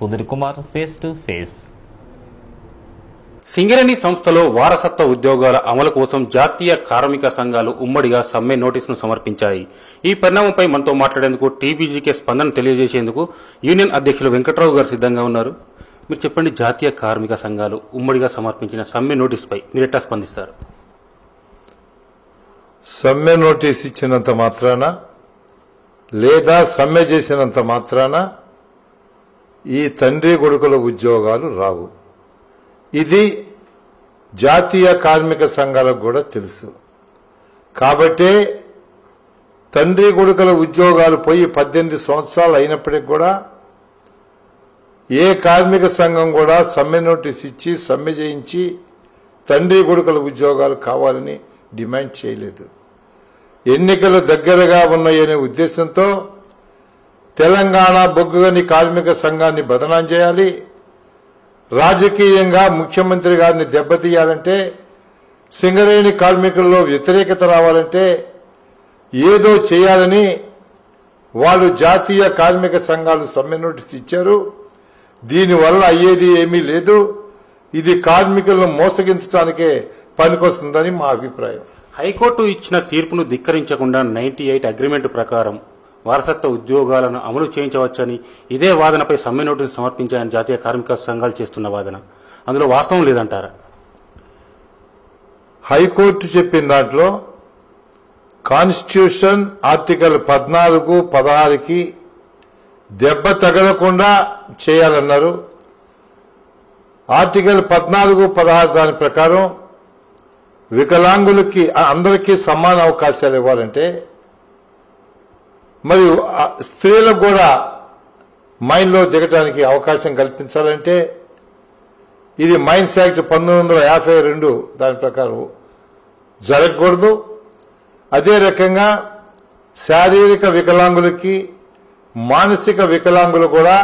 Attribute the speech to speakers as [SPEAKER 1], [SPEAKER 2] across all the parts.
[SPEAKER 1] పుదిరి Kumar face to face
[SPEAKER 2] Singareni సంస్థలో వారసత్వ ఉద్యోగాల అమలు కోసం జాతీయ కార్మిక సంఘాలు ఉమ్మడిగా సమ్మె నోటీసును సమర్పించాయి. ఈ పరిణామంపై మనతో మాట్లాడేందుకు టీబీజీకే స్పందన తెలియజేసేందుకు యూనియన్ అధ్యక్షులు వెంకట్రావు గారు సిద్ధంగా ఉన్నారు. మీరు చెప్పండి జాతీయ కార్మిక సంఘాలు ఉమ్మడిగా సమర్పించిన సమ్మె నోటీసుపై మీరు ఎట్లా స్పందిస్తారు?
[SPEAKER 3] సమ్మె నోటీస్ ఇచ్చినంత మాత్రాన? లేదా సమ్మె చేసినంత మాత్రాన? ఈ తండ్రి కొడుకుల ఉద్యోగాలు రావు. ఇది జాతీయ కార్మిక సంఘాలకు కూడా తెలుసు. కాబట్టే తండ్రి కొడుకుల ఉద్యోగాలు పోయి పద్దెనిమిది సంవత్సరాలు అయినప్పటికి కూడా ఏ కార్మిక సంఘం కూడా సమ్మె నోటీస్ ఇచ్చి సమ్మె చేయించి తండ్రి కొడుకుల ఉద్యోగాలు కావాలని డిమాండ్ చేయలేదు. ఎన్నికలు దగ్గరగా ఉన్నాయనే ఉద్దేశంతో తెలంగాణ బొగ్గుగని కార్మిక సంఘాన్ని బదనాం చేయాలి. రాజకీయంగా ముఖ్యమంత్రి గారిని దెబ్బతీయాలంటే సింగరేణి కార్మికుల్లో వ్యతిరేకత రావాలంటే ఏదో చేయాలని వాళ్ళు జాతీయ కార్మిక సంఘాలు సమ్మె నోటీస్ ఇచ్చారు. దీనివల్ల అయ్యేది ఏమీ లేదు. ఇది కార్మికులను మోసగించడానికే పనికొస్తుందని మా అభిప్రాయం.
[SPEAKER 2] హైకోర్టు ఇచ్చిన తీర్పును ధిక్కరించకుండా నైన్టీ ఎయిట్ అగ్రిమెంట్ ప్రకారం వారసత్వ ఉద్యోగాలను అమలు చేయించవచ్చని ఇదే వాదనపై సమ్మె నోటీసు సమర్పించాయని జాతీయ కార్మిక సంఘాలు చేస్తున్న వాదన. అందులో వాస్తవం లేదంటారా?
[SPEAKER 3] హైకోర్టు చెప్పిన దాంట్లో కాన్స్టిట్యూషన్ ఆర్టికల్ పద్నాలుగు పదహారుకి దెబ్బ తగలకుండా చేయాలన్నారు. ఆర్టికల్ పద్నాలుగు పదహారు దాని ప్రకారం వికలాంగులకి అందరికీ సమాన అవకాశాలు ఇవ్వాలంటే మరియు స్త్రీలకు కూడా మైన్లో దిగటానికి అవకాశం కల్పించాలంటే ఇది మైన్స్ యాక్ట్ పంతొమ్మిది వందల యాభై రెండు దాని ప్రకారం జరగకూడదు. అదే రకంగా శారీరక వికలాంగులకి మానసిక వికలాంగులు కూడా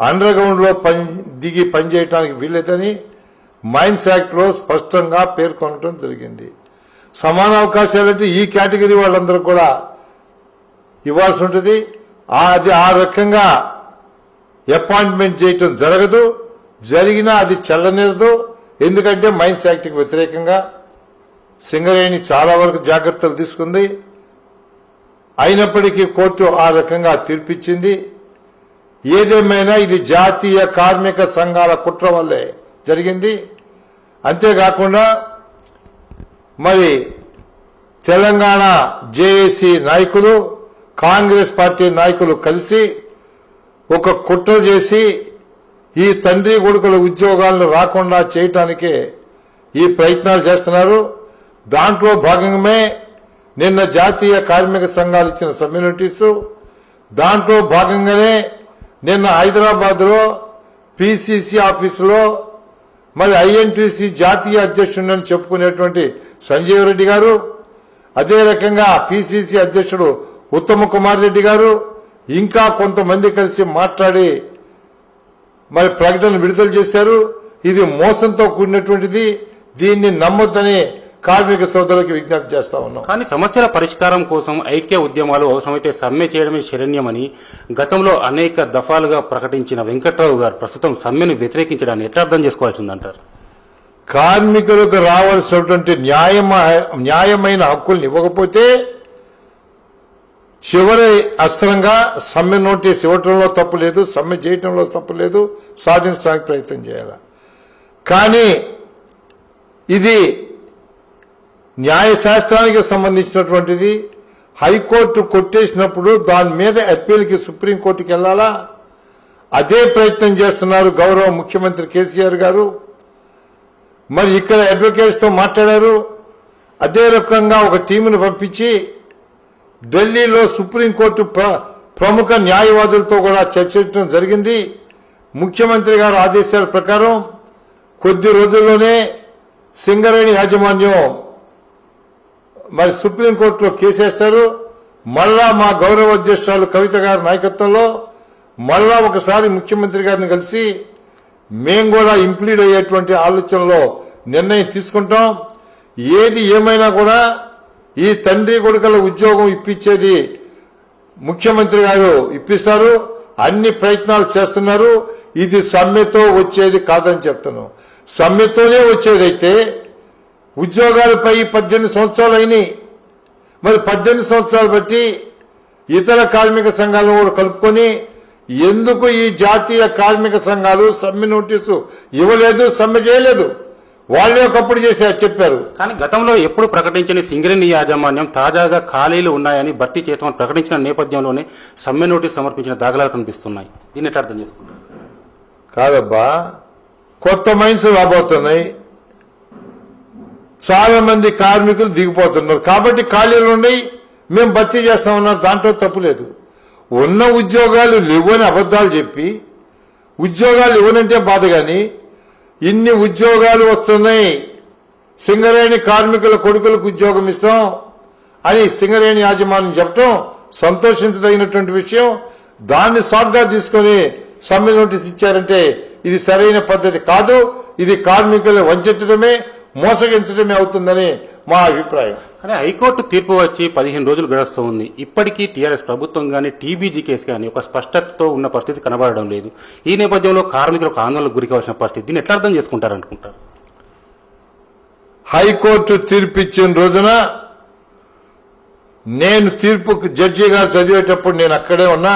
[SPEAKER 3] అండర్ గ్రౌండ్లో పని దిగి పనిచేయటానికి వీల్లేదని మైన్స్ యాక్ట్లో స్పష్టంగా పేర్కొనడం జరిగింది. సమాన అవకాశాలంటే ఈ కేటగిరీ వాళ్ళందరూ కూడా ఇవ్వాల్సి ఉంటుంది. ఆ- అది ఆ రకంగా అపాయింట్మెంట్ చేయటం జరగదు. జరిగినా అది చెల్లనిరదు. ఎందుకంటే మైన్స్ యాక్ట్కి వ్యతిరేకంగా సింగరేణి చాలా వరకు జాగ్రత్తలు తీసుకుంది. అయినప్పటికీ కోర్టు ఆ రకంగా తీర్పిచ్చింది. ఏదేమైనా ఇది జాతీయ కార్మిక సంఘాల కుట్ర వల్లే జరిగింది. అంతేకాకుండా మరి తెలంగాణ జేఏసీ నాయకులు కాంగ్రెస్ పార్టీ నాయకులు కలిసి ఒక కుట్ర చేసి ఈ తండ్రి కొడుకుల ఉద్యోగాలను రాకుండా చేయటానికే ఈ ప్రయత్నాలు చేస్తున్నారు. దాంట్లో భాగంగానే నిన్న జాతీయ కార్మిక సంఘాలు ఇచ్చిన సమ్మె నోటీసు. దాంట్లో భాగంగానే నిన్న హైదరాబాద్లో పిసిసి ఆఫీసులో మరి ఐఎన్టీసీ జాతీయ అధ్యక్షుడని చెప్పుకునేటువంటి సంజీవ్ రెడ్డి గారు. అదే రకంగా పిసిసి అధ్యక్షుడు ఉత్తమ కుమార్ రెడ్డి గారు ఇంకా కొంతమంది కలిసి మాట్లాడి మరి ప్రకటన విడుదల చేశారు. ఇది మోసంతో కూడినటువంటిది. దీన్ని నమ్మొద్దని కార్మిక సోదరులకు విజ్ఞప్తి చేస్తా ఉన్నాం.
[SPEAKER 2] కానీ సమస్యల పరిష్కారం కోసం ఐక్య ఉద్యమాలు అవసరమైతే సమ్మె చేయడమే శరణ్యమని గతంలో అనేక దఫాలుగా ప్రకటించిన వెంకట్రావు గారు ప్రస్తుతం సమ్మెను వ్యతిరేకించడాన్ని ఎట్లా అర్థం చేసుకోవాల్సి ఉందంటారు
[SPEAKER 3] కార్మికులకు రావాల్సినటువంటి న్యాయమ న్యాయమైన హక్కుల్ని ఇవ్వకపోతే చివరి అస్త్రంగా సమ్మె నోటీస్ ఇవ్వటంలో తప్పు లేదు సమ్మె చేయటంలో తప్పు లేదు సాధించడానికి ప్రయత్నం చేయాలి. కానీ ఇది న్యాయశాస్త్రానికి సంబంధించినటువంటిది. హైకోర్టు కొట్టేసినప్పుడు దాని మీద అప్పీల్కి సుప్రీంకోర్టుకి వెళ్ళాలా? అదే ప్రయత్నం చేస్తున్నారు గౌరవ ముఖ్యమంత్రి కేసీఆర్ గారు. మరి ఇక్కడ అడ్వకేట్స్తో మాట్లాడారు. అదే రకంగా ఒక టీమును పంపించి ఢిల్లీలో సుప్రీంకోర్టు ప్ర- ప్రముఖ న్యాయవాదులతో కూడా చర్చించడం జరిగింది. ముఖ్యమంత్రి గారి ఆదేశాల ప్రకారం కొద్ది రోజుల్లోనే సింగరేణి యాజమాన్యం మరి సుప్రీంకోర్టులో కేసేస్తారు. మళ్ళా మా గౌరవ అధ్యక్షురాలు కవిత గారి నాయకత్వంలో మళ్ళా ఒకసారి ముఖ్యమంత్రి గారిని కలిసి మేము కూడా ఇంప్లీడ్ అయ్యేటువంటి ఆలోచనలో నిర్ణయం తీసుకుంటాం. ఏది ఏమైనా కూడా ఈ తండ్రి కొడుకుల ఉద్యోగం ఇప్పించేది ముఖ్యమంత్రి గారు ఇప్పిస్తారు అన్ని ప్రయత్నాలు చేస్తున్నారు ఇది సమ్మెతో వచ్చేది కాదని చెప్తున్నాం. సమ్మెతోనే వచ్చేదైతే ఉద్యోగాలపై పద్దెనిమిది సంవత్సరాలు అయినాయి. మరి పద్దెనిమిది సంవత్సరాలు బట్టి ఇతర కార్మిక సంఘాలను కూడా కలుపుకొని ఎందుకు ఈ జాతీయ కార్మిక సంఘాలు సమ్మె నోటీసు ఇవ్వలేదు సమ్మె చేయలేదు? వాళ్ళే ఒకప్పుడు చేసి చెప్పారు.
[SPEAKER 2] కానీ గతంలో ఎప్పుడు ప్రకటించని సింగరేణి యాజమాన్యం తాజాగా ఖాళీలు ఉన్నాయని భర్తీ చేస్తామని ప్రకటించిన నేపథ్యంలోనే సమ్మె నోటీసు సమర్పించిన దాఖలాలు కనిపిస్తున్నాయి. దీన్ని ఎట్లా అర్థం చేసుకుంటారు?
[SPEAKER 3] కాదబ్బా కొత్త మైన్స్ రాబోతున్నాయి. చాలా మంది కార్మికులు దిగిపోతున్నారు. కాబట్టి ఖాళీలు ఉన్నాయి మేము భర్తీ చేస్తామన్నారు. దాంట్లో తప్పు లేదు. ఉన్న ఉద్యోగాలు లేవని అబద్ధాలు చెప్పి ఉద్యోగాలు ఇవ్వనంటే బాధ కానీ ఇన్ని ఉద్యోగాలు వస్తున్నాయి. సింగరేణి కార్మికుల కొడుకులకు ఉద్యోగం ఇస్తాం అని సింగరేణి యాజమాన్యం చెప్పడం సంతోషించదగినటువంటి విషయం. దాన్ని సాఫ్ట్గా తీసుకొని సమ్మె నోటీస్ ఇచ్చారంటే ఇది సరైన పద్ధతి కాదు. ఇది కార్మికులను వంచడమే మోసగించడమే అవుతుందని మా అభిప్రాయం.
[SPEAKER 2] కానీ హైకోర్టు తీర్పు వచ్చి పదిహేను రోజులు గడుస్తూ ఉంది. ఇప్పటికీ టీఆర్ఎస్ ప్రభుత్వం కానీ టీబీజీ కేసు కానీ ఒక స్పష్టతతో ఉన్న పరిస్థితి కనబడడం లేదు. ఈ నేపథ్యంలో కార్మికులకు ఆందోళనకు గురి కావాల్సిన పరిస్థితి. దీన్ని ఎట్లా అర్థం చేసుకుంటారు అనుకుంటారు
[SPEAKER 3] హైకోర్టు తీర్పు ఇచ్చిన రోజున నేను తీర్పు జడ్జి గారు చదివేటప్పుడు నేను అక్కడే ఉన్నా.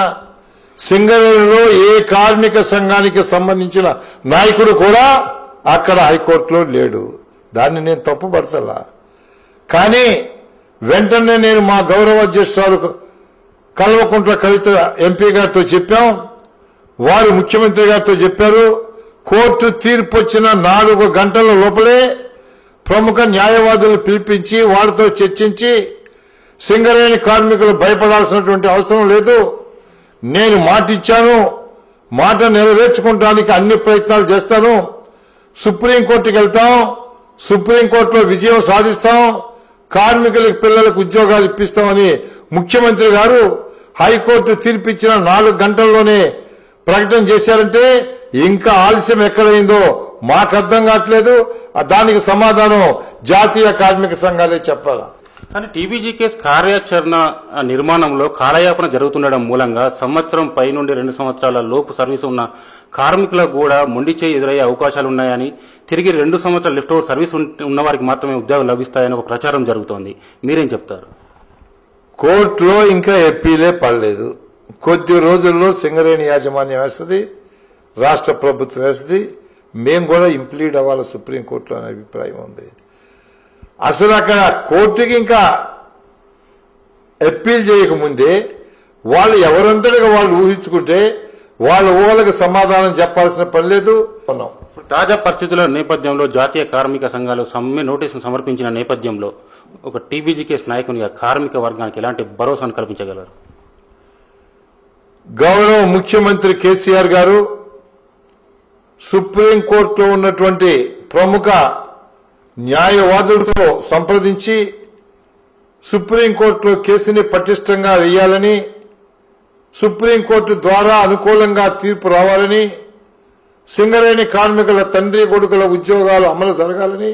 [SPEAKER 3] సింగరేణిలో ఏ కార్మిక సంఘానికి సంబంధించిన నాయకుడు కూడా అక్కడ హైకోర్టులో లేడు. దాన్ని నేను తప్పు పడతలా కానీ వెంటనే నేను మా గౌరవ అధ్యక్షురాలు కల్వకుంట్ల కవిత ఎంపీ గారితో చెప్పాం. వారు ముఖ్యమంత్రి గారితో చెప్పారు. కోర్టు తీర్పు వచ్చిన నాలుగు గంటల లోపలే ప్రముఖ న్యాయవాదులు పిలిపించి వారితో చర్చించి సింగరేణి కార్మికులు భయపడాల్సినటువంటి అవసరం లేదు. నేను మాటిచ్చాను. మాట నెరవేర్చుకోవడానికి అన్ని ప్రయత్నాలు చేస్తాను. సుప్రీంకోర్టుకి వెళ్తాం. సుప్రీంకోర్టులో విజయం సాధిస్తాం. కార్మికులకు పిల్లలకు ఉద్యోగాలు ఇప్పిస్తామని ముఖ్యమంత్రి గారు హైకోర్టు తీర్పిచ్చిన నాలుగు గంటల్లోనే ప్రకటన చేశారంటే ఇంకా ఆలస్యం ఎక్కడైందో మాకు అర్థం కావట్లేదు. దానికి సమాధానం జాతీయ కార్మిక సంఘాలే చెప్పాలా?
[SPEAKER 2] కానీ టీబీజీకేస్ కార్యాచరణ నిర్మాణంలో కాలయాపన జరుగుతుండడం మూలంగా సంవత్సరం పై నుండి రెండు సంవత్సరాల లోపు సర్వీస్ ఉన్న కార్మికులకు కూడా మొండిచే ఎదురయ్యే అవకాశాలు ఉన్నాయని తిరిగి రెండు సంవత్సరాల లిఫ్ట్ ఓవర్ సర్వీస్ ఉన్న వారికి మాత్రమే ఉద్యోగాలు లభిస్తాయని ఒక ప్రచారం జరుగుతోంది. మీరేం చెప్తారు?
[SPEAKER 3] కోర్టులో ఇంకా ఎప్పీలే పడలేదు. కొద్ది రోజుల్లో సింగరేణి యాజమాన్యం వేస్తుంది రాష్ట్ర ప్రభుత్వం వేస్తుంది. మేము కూడా ఇంప్లీడ్ అవ్వాలి సుప్రీంకోర్టులో అనే అభిప్రాయం ఉంది. అసలు అక్కడ కోర్టుకి ఇంకా అప్పీల్ చేయకముందే వాళ్ళు ఎవరంతటిగా వాళ్ళు ఊహించుకుంటే వాళ్ళ ఊహలకు సమాధానం చెప్పాల్సిన పని లేదు ఉన్నాం
[SPEAKER 2] తాజా పరిస్థితుల నేపథ్యంలో జాతీయ కార్మిక సంఘాలు సమ్మె నోటీసును సమర్పించిన నేపథ్యంలో ఒక టీబీజీ కేసు నాయకునిగా కార్మిక వర్గానికి ఎలాంటి భరోసాను కల్పించగలరు?
[SPEAKER 3] గౌరవ ముఖ్యమంత్రి కేసీఆర్ గారు సుప్రీంకోర్టులో ఉన్నటువంటి ప్రముఖ న్యాయవాదులతో సంప్రదించి సుప్రీంకోర్టులో కేసుని పటిష్టంగా వేయాలని సుప్రీంకోర్టు ద్వారా అనుకూలంగా తీర్పు రావాలని సింగరేణి కార్మికుల తండ్రి కొడుకుల ఉద్యోగాలు అమలు జరగాలని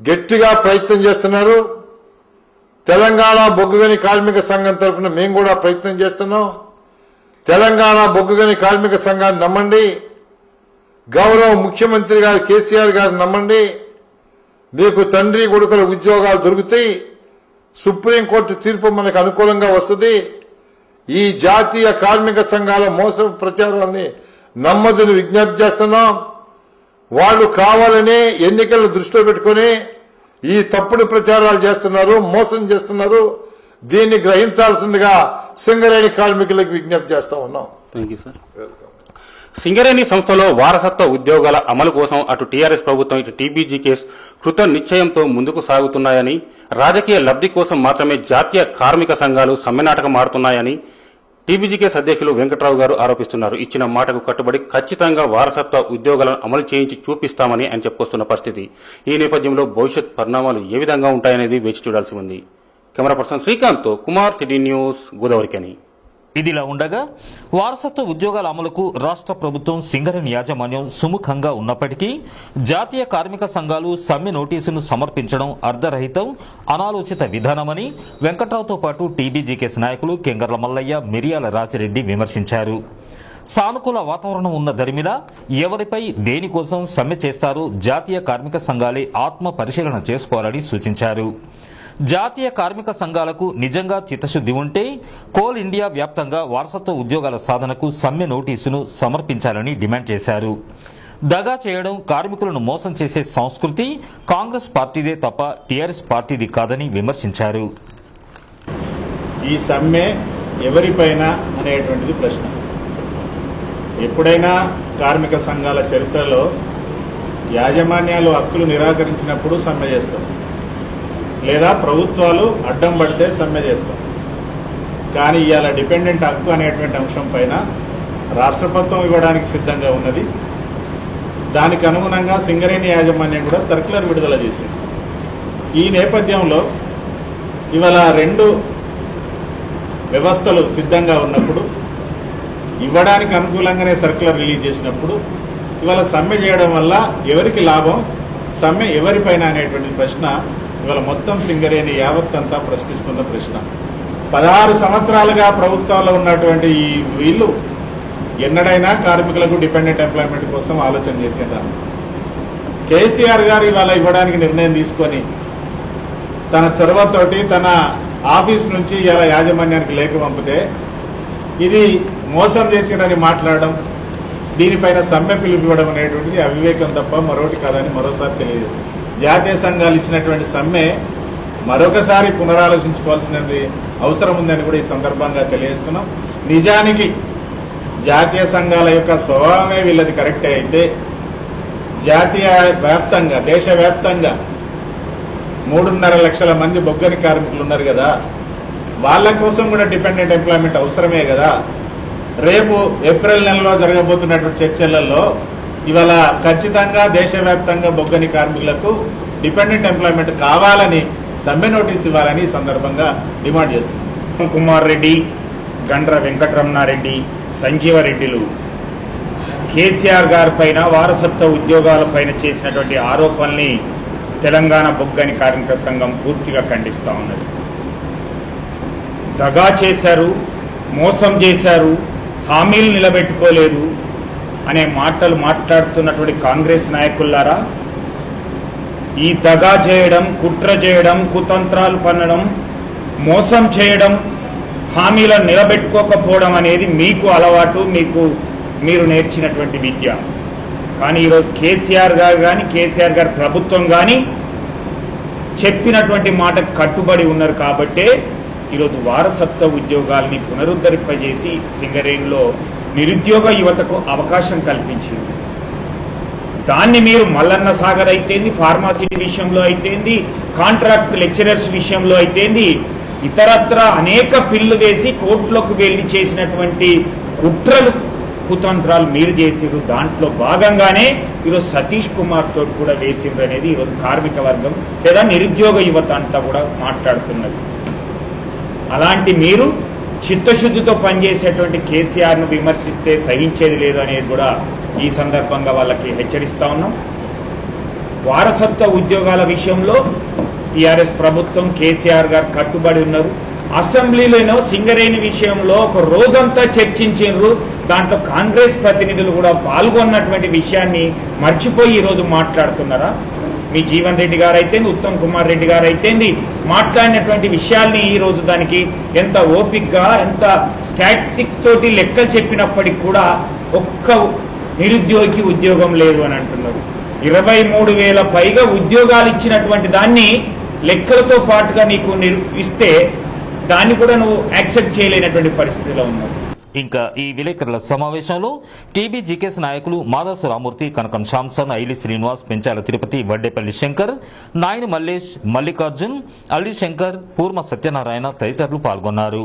[SPEAKER 3] గట్టిగా ప్రయత్నం చేస్తున్నారు. తెలంగాణ బొగ్గుగని కార్మిక సంఘం తరఫున మేము కూడా ప్రయత్నం చేస్తున్నాం. తెలంగాణ బొగ్గుగని కార్మిక సంఘాన్ని నమ్మండి. గౌరవ ముఖ్యమంత్రి గారు కేసీఆర్ గారు నమ్మండి. మీకు తండ్రి కొడుకుల ఉద్యోగాలు దొరుకుతాయి సుప్రీంకోర్టు తీర్పు మనకు అనుకూలంగా వస్తుంది. ఈ జాతీయ కార్మిక సంఘాల మోస ప్రచారాన్ని నమ్మదని విజ్ఞప్తి చేస్తున్నాం. వాళ్ళు కావాలనే ఎన్నికలను దృష్టిలో పెట్టుకొని ఈ తప్పుడు ప్రచారాలు చేస్తున్నారు మోసం చేస్తున్నారు. దీన్ని గ్రహించాల్సిందిగా సింగరేణి కార్మికులకు విజ్ఞప్తి చేస్తా ఉన్నాం.
[SPEAKER 2] థ్యాంక్ యూ సార్ సింగరేణి సంస్థలో వారసత్వ ఉద్యోగాల అమలు కోసం అటు టీఆర్ఎస్ ప్రభుత్వం ఇటు టీబీజీ కేసు కృత నిశ్చయంతో ముందుకు సాగుతున్నాయని రాజకీయ లబ్ధి కోసం మాత్రమే జాతీయ కార్మిక సంఘాలు సమ్మెనాటకం ఆడుతున్నాయని టీబీజీ కేసు అధ్యక్షులు వెంకట్రావు గారు ఆరోపిస్తున్నారు. ఇచ్చిన మాటకు కట్టుబడి ఖచ్చితంగా వారసత్వ ఉద్యోగాలను అమలు చేయించి చూపిస్తామని ఆయన చెప్పుకొస్తున్న పరిస్థితి. ఈ నేపథ్యంలో భవిష్యత్ పరిణామాలు ఏ విధంగా ఉంటాయనేది వేచి చూడాల్సి ఉంది. Camera person Srikanth Kumar city news Godavarikhani.
[SPEAKER 1] ఇదిలా ఉండగా వారసత్వ ఉద్యోగాల అమలుకు రాష్ట్ర ప్రభుత్వం సింగరేణి యాజమాన్యం సుముఖంగా ఉన్నప్పటికీ జాతీయ కార్మిక సంఘాలు సమ్మె నోటీసును సమర్పించడం అర్ధరహితం అనాలోచిత విధానమని వెంకట్రావుతో పాటు టీబీజీకేస్ నాయకులు కెంగర్ల మల్లయ్య మిరియాల రాజిరెడ్డి విమర్శించారు. సానుకూల వాతావరణం ఉన్న దరిమిల ఎవరిపై దేనికోసం సమ్మె చేస్తారో జాతీయ కార్మిక సంఘాలే ఆత్మ పరిశీలన చేసుకోవాలని సూచించారు. జాతీయ కార్మిక సంఘాలకు నిజంగా చిత్తశుద్ధి ఉంటే కోల్ ఇండియా వ్యాప్తంగా వారసత్వ ఉద్యోగాల సాధనకు సమ్మె నోటీసును సమర్పించాలని డిమాండ్ చేశారు. దగా చేయడం కార్మికులను మోసం చేసే సంస్కృతి కాంగ్రెస్ పార్టీదే తప్ప టీఆర్ఎస్ పార్టీది కాదని విమర్శించారు.
[SPEAKER 4] ఈ సమ్మె ఎవరిపైన అనేటువంటిది ప్రశ్న. ఎప్పుడైనా కార్మిక సంఘాల చరిత్రలో యాజమాన్యాలు హక్కులు నిరాకరించినప్పుడు సమ్మె చేస్తారు. లేదా ప్రభుత్వాలు అడ్డం పడితే సమ్మె చేస్తాం. కానీ ఇవాళ డిపెండెంట్ హక్కు అనేటువంటి అంశం పైన రాష్ట్రపత్వం ఇవ్వడానికి సిద్ధంగా ఉన్నది. దానికి అనుగుణంగా సింగరేణి యాజమాన్యం కూడా సర్క్యులర్ విడుదల చేసింది. ఈ నేపథ్యంలో ఇవాళ రెండు వ్యవస్థలు సిద్ధంగా ఉన్నప్పుడు ఇవ్వడానికి అనుకూలంగానే సర్క్యులర్ రిలీజ్ చేసినప్పుడు ఇవాళ సమ్మె చేయడం వల్ల ఎవరికి లాభం సమ్మె ఎవరిపైన అనేటువంటి ప్రశ్న ఇవాళ మొత్తం సింగరేణి యావత్తంతా ప్రశ్నిస్తున్న ప్రశ్న. పదహారు సంవత్సరాలుగా ప్రభుత్వంలో ఉన్నటువంటి ఈ వీళ్ళు ఎన్నడైనా కార్మికులకు డిపెండెంట్ ఎంప్లాయ్మెంట్ కోసం ఆలోచన చేసేదాన్ని. కేసీఆర్ గారు ఇవాళ ఇవ్వడానికి నిర్ణయం తీసుకొని తన చొరవతోటి తన ఆఫీస్ నుంచి ఇలా యాజమాన్యానికి లేఖ పంపితే ఇది మోసం చేసిందని మాట్లాడడం దీనిపైన సమ్మె పిలుపివ్వడం అనేటువంటిది అవివేకం తప్ప మరొకటి కాదని మరోసారి తెలియజేస్తుంది. జాతీయ సంఘాలు ఇచ్చినటువంటి సమ్మె మరొకసారి పునరాలోచించుకోవాల్సినది అవసరం ఉందని కూడా ఈ సందర్భంగా తెలియజేస్తున్నాం. నిజానికి జాతీయ సంఘాల యొక్క స్వభావమే వీళ్ళది కరెక్ట్ అయితే జాతీయ వ్యాప్తంగా దేశవ్యాప్తంగా మూడున్నర లక్షల మంది బొగ్గని కార్మికులు ఉన్నారు కదా. వాళ్ళ కోసం కూడా డిపెండెంట్ ఎంప్లాయ్మెంట్ అవసరమే కదా. రేపు ఏప్రిల్ నెలలో జరగబోతున్నటువంటి చర్చలలో ఇవాళ ఖచ్చితంగా దేశవ్యాప్తంగా బొగ్గని కార్మికులకు డిపెండెంట్ ఎంప్లాయ్మెంట్ కావాలని సమ్మె నోటీస్ ఇవ్వాలని సందర్భంగా డిమాండ్ చేస్తున్నాం
[SPEAKER 5] కుమార్ రెడ్డి గండ్ర వెంకటరమణారెడ్డి సంజీవరెడ్డిలు కేసీఆర్ గారి పైన వారసత్వ ఉద్యోగాల పైన చేసినటువంటి ఆరోపణల్ని తెలంగాణ బొగ్గని కార్మిక సంఘం పూర్తిగా ఖండిస్తూ ఉన్నది. దగా చేశారు మోసం చేశారు హామీలు నిలబెట్టుకోలేదు అనే మాటలు మాట్లాడుతున్నటువంటి కాంగ్రెస్ నాయకులారా ఈ దగా చేయడం కుట్ర చేయడం కుతంత్రాలు పన్నడం మోసం చేయడం హామీలను నిలబెట్టుకోకపోవడం అనేది మీకు అలవాటు మీకు మీరు నేర్చినటువంటి విద్య. కానీ ఈరోజు కేసీఆర్ గారు కానీ కేసీఆర్ గారి ప్రభుత్వం కానీ చెప్పినటువంటి మాట కట్టుబడి ఉన్నారు కాబట్టే ఈరోజు వారసత్వ ఉద్యోగాల్ని పునరుద్ధరింపజేసి సింగరేణిలో నిరుద్యోగ యువతకు అవకాశం కల్పించింది. దాన్ని మీరు మల్లన్న సాగర్ అయితేంది ఫార్మసీ విషయంలో అయితేంది కాంట్రాక్ట్ లెక్చరర్స్ విషయంలో అయితేంది ఇతరత్ర అనేక పిల్లు వేసి కోర్టులోకి వెళ్ళి చేసినటువంటి కుట్రలు కుతంత్రాలు మీరు చేసిరు దాంట్లో భాగంగానే ఈరోజు సతీష్ కుమార్ తోటి కూడా వేసిండ్రు అనేది ఈరోజు కార్మిక వర్గం లేదా నిరుద్యోగ యువత అంతా కూడా మాట్లాడుతున్నది. అలాంటి మీరు చిత్తశుద్ధితో పనిచేసేటువంటి కేసీఆర్ను విమర్శిస్తే సహించేది లేదు అనేది కూడా ఈ సందర్భంగా వాళ్ళకి హెచ్చరిస్తా ఉన్నాం. వారసత్వ ఉద్యోగాల విషయంలో టీఆర్ఎస్ ప్రభుత్వం కేసీఆర్ గారు కట్టుబడి ఉన్నారు. అసెంబ్లీలోనో సింగరేణి విషయంలో ఒక రోజంతా చర్చించారు దాంట్లో కాంగ్రెస్ ప్రతినిధులు కూడా పాల్గొన్నటువంటి విషయాన్ని మర్చిపోయి ఈరోజు మాట్లాడుతున్నారా? మీ జీవన్ రెడ్డి గారు అయితేంది ఉత్తమ్ కుమార్ రెడ్డి గారు అయితేంది మాట్లాడినటువంటి విషయాల్ని ఈ రోజు దానికి ఎంత ఓపిక్గా ఎంత స్టాటిస్టిక్స్ తోటి లెక్కలు చెప్పినప్పటికి కూడా ఒక్క నిరుద్యోగికి ఉద్యోగం లేదు అని అంటున్నారు. ఇరవై మూడు వేల పైగా ఉద్యోగాలు ఇచ్చినటువంటి దాన్ని లెక్కలతో పాటుగా నీకు నిరు ఇస్తే దాన్ని కూడా నువ్వు యాక్సెప్ట్ చేయలేనటువంటి పరిస్థితిలో ఉన్నావు.
[SPEAKER 1] ఇంకా ఈ విలేకరుల సమావేశంలో టీబీజీకేఎస్ నాయకులు మాదాసు రామూర్తి కనకం శాంసన్ ఐలి శ్రీనివాస్ పెంచాల తిరుపతి వడ్డేపల్లి శంకర్ నాయని మల్లేష్ మల్లికార్జున్ అల్లి శంకర్ పూర్మ సత్యనారాయణ తదితరులు పాల్గొన్నారు.